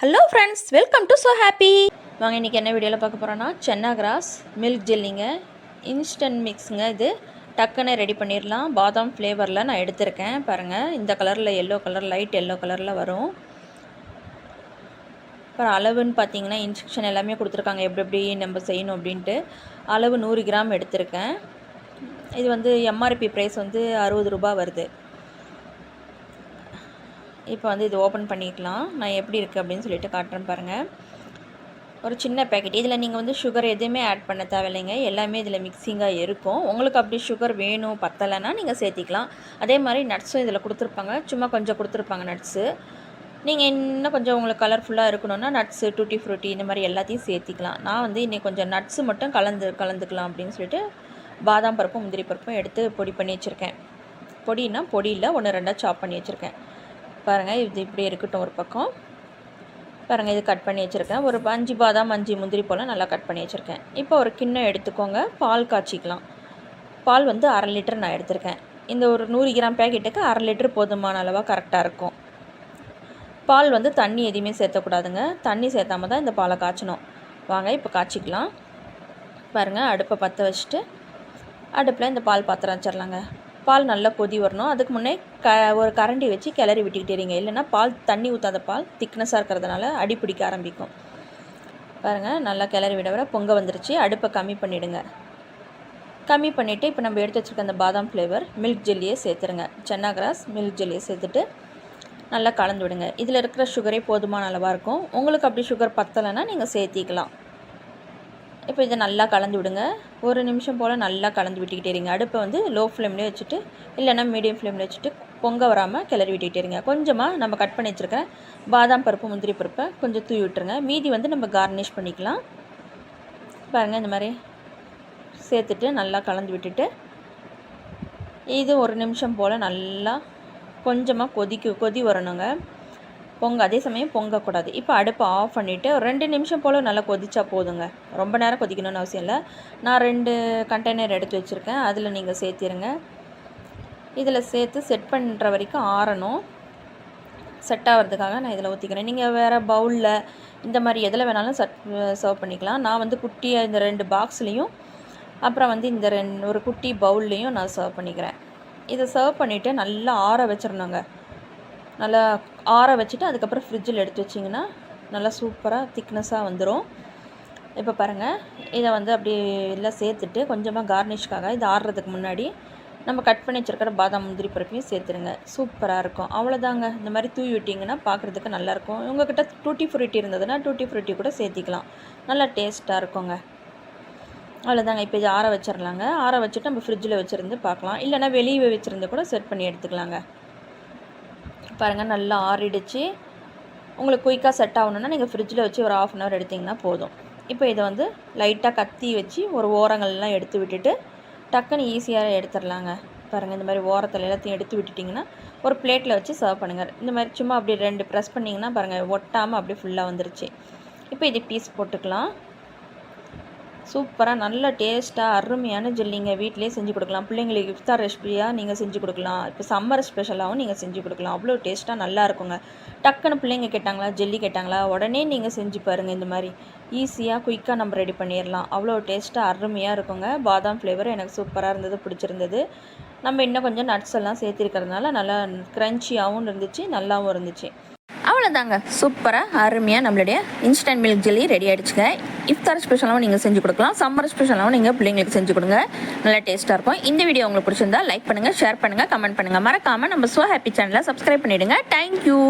Hello friends welcome to so happy வாங்க இன்றைக்கி என்ன வீடியோவில் பார்க்க போகிறோன்னா சென்னா கிராஸ் மில்க் ஜெல்லிங்க இன்ஸ்டன்ட் மிக்ஸுங்க இது. டக்குன்னு ரெடி பண்ணிடலாம் பாதாம் ஃப்ளேவரில் நான் எடுத்திருக்கேன். பாருங்கள் இந்த கலரில் எல்லோ கலர் லைட் எல்லோ கலரில் வரும். அப்புறம் அளவுன்னு பார்த்தீங்கன்னா இன்ஸ்ட்ரக்ஷன் எல்லாமே கொடுத்துருக்காங்க. எப்படி எப்படி நம்ம செய்யணும் அப்படின்ட்டு. அளவு நூறு கிராம் எடுத்திருக்கேன். இது வந்து எம்ஆர்பி ப்ரைஸ் வந்து அறுபது ரூபாய் வருது. இப்போ வந்து இது ஓப்பன் பண்ணிக்கலாம். நான் எப்படி இருக்குது அப்படின்னு சொல்லிட்டு காட்டுறேன் பாருங்கள் ஒரு சின்ன பேக்கெட் இதில் நீங்கள் வந்து சுகர் எதுவுமே ஆட் பண்ண தேவையில்லைங்க. எல்லாமே இதில் மிக்சிங்காக இருக்கும். உங்களுக்கு அப்படி சுகர் வேணும் பத்தலைன்னா நீங்கள் சேர்த்திக்கலாம். அதே மாதிரி நட்ஸும் இதில் கொடுத்துருப்பாங்க. சும்மா கொஞ்சம் கொடுத்துருப்பாங்க நட்ஸு நீங்கள் இன்னும் கொஞ்சம் உங்களுக்கு கலர்ஃபுல்லாக இருக்கணும்னா நட்ஸு டூட்டி ஃப்ரூட்டி இந்த மாதிரி எல்லாத்தையும் சேர்த்திக்கலாம். நான் வந்து இன்றைக்கி கொஞ்சம் நட்ஸு மட்டும் கலந்து கலந்துக்கலாம் அப்படின்னு சொல்லிட்டு பாதாம் பருப்பும் முந்திரி பருப்பும் எடுத்து பொடி பண்ணி வச்சுருக்கேன். பொடினா பொடியில் ஒன்று ரெண்டாக சாப் பண்ணி வச்சுருக்கேன். பாருங்கள் இது இப்படி இருக்கட்டும் ஒரு பக்கம். பாருங்கள் இது கட் பண்ணி வச்சுருக்கேன். ஒரு அஞ்சு பாதாம் அஞ்சு முந்திரி போல் நல்லா கட் பண்ணி வச்சுருக்கேன். இப்போ ஒரு கிண்ணம் எடுத்துக்கோங்க பால் காய்ச்சிக்கலாம். பால் வந்து அரை லிட்டர் நான் எடுத்திருக்கேன். இந்த ஒரு நூறு கிராம் பேக்கெட்டுக்கு அரை லிட்டர் போதுமான அளவாக கரெக்டாக இருக்கும். பால் வந்து தண்ணி எதுவுமே சேர்த்தக்கூடாதுங்க. தண்ணி சேர்த்தாம தான் இந்த பாலை காய்ச்சணும். வாங்க இப்போ காய்ச்சிக்கலாம். பாருங்கள் அடுப்பை பற்ற வச்சுட்டு அடுப்பில் இந்த பால் பாத்திரம் வச்சிடலாங்க பால் நல்லா கொதி வரணும். அதுக்கு முன்னே க ஒரு கரண்டி வச்சு கிளறி விட்டுக்கிட்டே இருங்க இல்லைன்னா பால் தண்ணி ஊற்றாத பால் திக்னஸாக இருக்கிறதுனால அடி பிடிக்க ஆரம்பிக்கும். பாருங்கள் நல்லா கிளறி விட விட பொங்க வந்துருச்சு. அடுப்பை கம்மி பண்ணிவிடுங்க கம்மி பண்ணிவிட்டு இப்போ நம்ம எடுத்து வச்சுருக்க அந்த பாதாம் ஃப்ளேவர் மில்க் ஜெல்லியை சேர்த்துருங்க. சென்னா கிராஸ் மில்க் ஜெல்லியை சேர்த்துட்டு நல்லா கலந்து விடுங்க. இதில் இருக்கிற சுகரே போதுமான அளவாக இருக்கும். உங்களுக்கு அப்படி சுகர் பத்தலைன்னா நீங்கள் சேர்த்திக்கலாம். இப்போ இதை நல்லா கலந்து விடுங்க. ஒரு நிமிஷம் போல் நல்லா கலந்து விட்டுக்கிட்டே இருங்க. அடுப்பை வந்து லோ ஃப்ளேம்லேயே வச்சுட்டு இல்லைன்னா மீடியம் ஃப்ளேமில் வச்சுட்டு பொங்க வராமல் கிளறி விட்டுக்கிட்டே இருங்க. கொஞ்சமாக நம்ம கட் பண்ணி வச்சுருக்கேன் பாதாம் பருப்பு முந்திரி பருப்பை கொஞ்சம் தூவி விட்டுருங்க. மீதி வந்து நம்ம கார்னிஷ் பண்ணிக்கலாம். பாருங்கள் இந்த மாதிரி சேர்த்துட்டு நல்லா கலந்து விட்டுட்டு இது ஒரு நிமிஷம் போல் நல்லா கொஞ்சமாக கொதிக்கு கொதி வரணுங்க. பொங்க அதே சமயம் பொங்கக்கூடாது. இப்போ அடுப்பை ஆஃப் பண்ணிவிட்டு ஒரு ரெண்டு நிமிஷம் போல் நல்லா கொதிச்சா போதுங்க. ரொம்ப நேரம் கொதிக்கணும்னு அவசியம் இல்லை. நான் ரெண்டு கண்டெய்னர் எடுத்து வச்சுருக்கேன். அதில் நீங்கள் சேர்த்திருங்க. இதில் சேர்த்து செட் பண்ணுற வரைக்கும் ஆறணும். செட் ஆகிறதுக்காக நான் இதில் ஊற்றிக்கிறேன் நீங்கள் வேறு பவுலில் இந்த மாதிரி எதில் வேணாலும் செட் சர்வ் பண்ணிக்கலாம். நான் வந்து குட்டியாக இந்த ரெண்டு பாக்ஸ்லேயும் அப்புறம் வந்து இந்த ரெண்டு ஒரு குட்டி பவுல்லையும் நான் சர்வ் பண்ணிக்கிறேன். இதை சர்வ் பண்ணிவிட்டு நல்லா ஆற வச்சிடணுங்க நல்லா ஆற வச்சுட்டு அதுக்கப்புறம் ஃப்ரிட்ஜில் எடுத்து வச்சிங்கன்னா நல்லா சூப்பராக திக்னஸாக வந்துடும் இப்போ பாருங்கள் இதை வந்து அப்படி எல்லாம் சேர்த்துட்டு கொஞ்சமாக கார்னிஷ்காக இது ஆடுறதுக்கு முன்னாடி நம்ம கட் பண்ணி வச்சுருக்கிற பாதாம் முந்திரி பருப்பையும் சேர்த்துருங்க. சூப்பராக இருக்கும். அவ்வளோதாங்க இந்த மாதிரி தூவி விட்டிங்கன்னா பார்க்குறதுக்கு நல்லாயிருக்கும். உங்கள்கிட்ட டூட்டி ஃப்ரூட்டி இருந்ததுன்னா டூட்டி ஃப்ரூட்டி கூட சேர்த்திக்கலாம். நல்லா டேஸ்ட்டாக இருக்குங்க. அவ்வளோதாங்க இப்போ இது ஆற வச்சிடலாங்க ஆற வச்சுட்டு நம்ம ஃப்ரிட்ஜில் வச்சுருந்து பார்க்கலாம். இல்லைனா வெளியே வச்சுருந்து கூட செட் பண்ணி எடுத்துக்கலாங்க. பாருங்கள் நல்லா ஆறிடுச்சு. உங்களுக்கு குயிக்காக செட் ஆகணுன்னா நீங்கள் ஃப்ரிட்ஜில் வச்சு ஒரு ஆஃப் அன் ஹவர் எடுத்திங்கன்னா போதும். இப்போ இதை வந்து லைட்டாக கத்தி வச்சு ஒரு ஓரங்கள்லாம் எடுத்து விட்டுட்டு டக்குன்னு ஈஸியாக எடுத்துடலாங்க. பாருங்கள் இந்த மாதிரி ஓரத்தில் எல்லாத்தையும் எடுத்து விட்டுட்டிங்கன்னா ஒரு பிளேட்டில் வச்சு சர்வ் பண்ணுங்கள் இந்த மாதிரி சும்மா அப்படி ரெண்டு ப்ரெஸ் பண்ணிங்கன்னா பாருங்கள் ஒட்டாமல் அப்படியே ஃபுல்லாக வந்துருச்சு. இப்போ இது பீஸ் போட்டுக்கலாம். சூப்பராக நல்ல டேஸ்ட்டாக அருமையான ஜெல்லிங்க. வீட்டிலே செஞ்சு கொடுக்கலாம். பிள்ளைங்களுக்கு இஃப்தார் ரெசிபியாக நீங்கள் செஞ்சு கொடுக்கலாம். இப்போ சம்மர் ஸ்பெஷலாகவும் நீங்கள் செஞ்சு கொடுக்கலாம். அவ்வளோ டேஸ்ட்டாக நல்லா இருக்குங்க. டக்குன்னு பிள்ளைங்க கேட்டாங்களா? ஜெல்லி கேட்டாங்களா? உடனே நீங்கள் செஞ்சு பாருங்கள் இந்த மாதிரி. ஈஸியாக குயிக்காக நம்ம ரெடி பண்ணிடலாம். அவ்வளோ டேஸ்ட்டாக அருமையாக இருக்குங்க. பாதாம் ஃப்ளேவர் எனக்கு சூப்பராக இருந்தது பிடிச்சிருந்தது. நம்ம இன்னும் கொஞ்சம் நட்ஸ் எல்லாம் சேர்த்திருக்கிறதுனால நல்லா க்ரன்ச்சியாகவும் இருந்துச்சு நல்லாவும் இருந்துச்சு. அவ்வளோதாங்க சூப்பராக அருமையாக நம்மளுடைய இன்ஸ்டன்ட் மில்க் ஜெல்லி ரெடி ஆகிடுச்சுங்க இஃப்தார் ஸ்பெஷலாகவும் நீங்கள் செஞ்சு கொடுக்கலாம். சம்மர் ஸ்பெஷலாகவும் நீங்கள் பிள்ளைங்களுக்கு செஞ்சு கொடுங்க. நல்லா டேஸ்ட்டாக இருக்கும். இந்த வீடியோ உங்களுக்கு பிடிச்சிருந்தா லைக் பண்ணுங்கள் ஷேர் பண்ணுங்கள் கமெண்ட் பண்ணுங்கள் மறக்காமல் நம்ம ஸ்வ ஹாப்பி சேனலை சப்ஸ்கிரைப் பண்ணிவிடுங்க தேங்க்யூ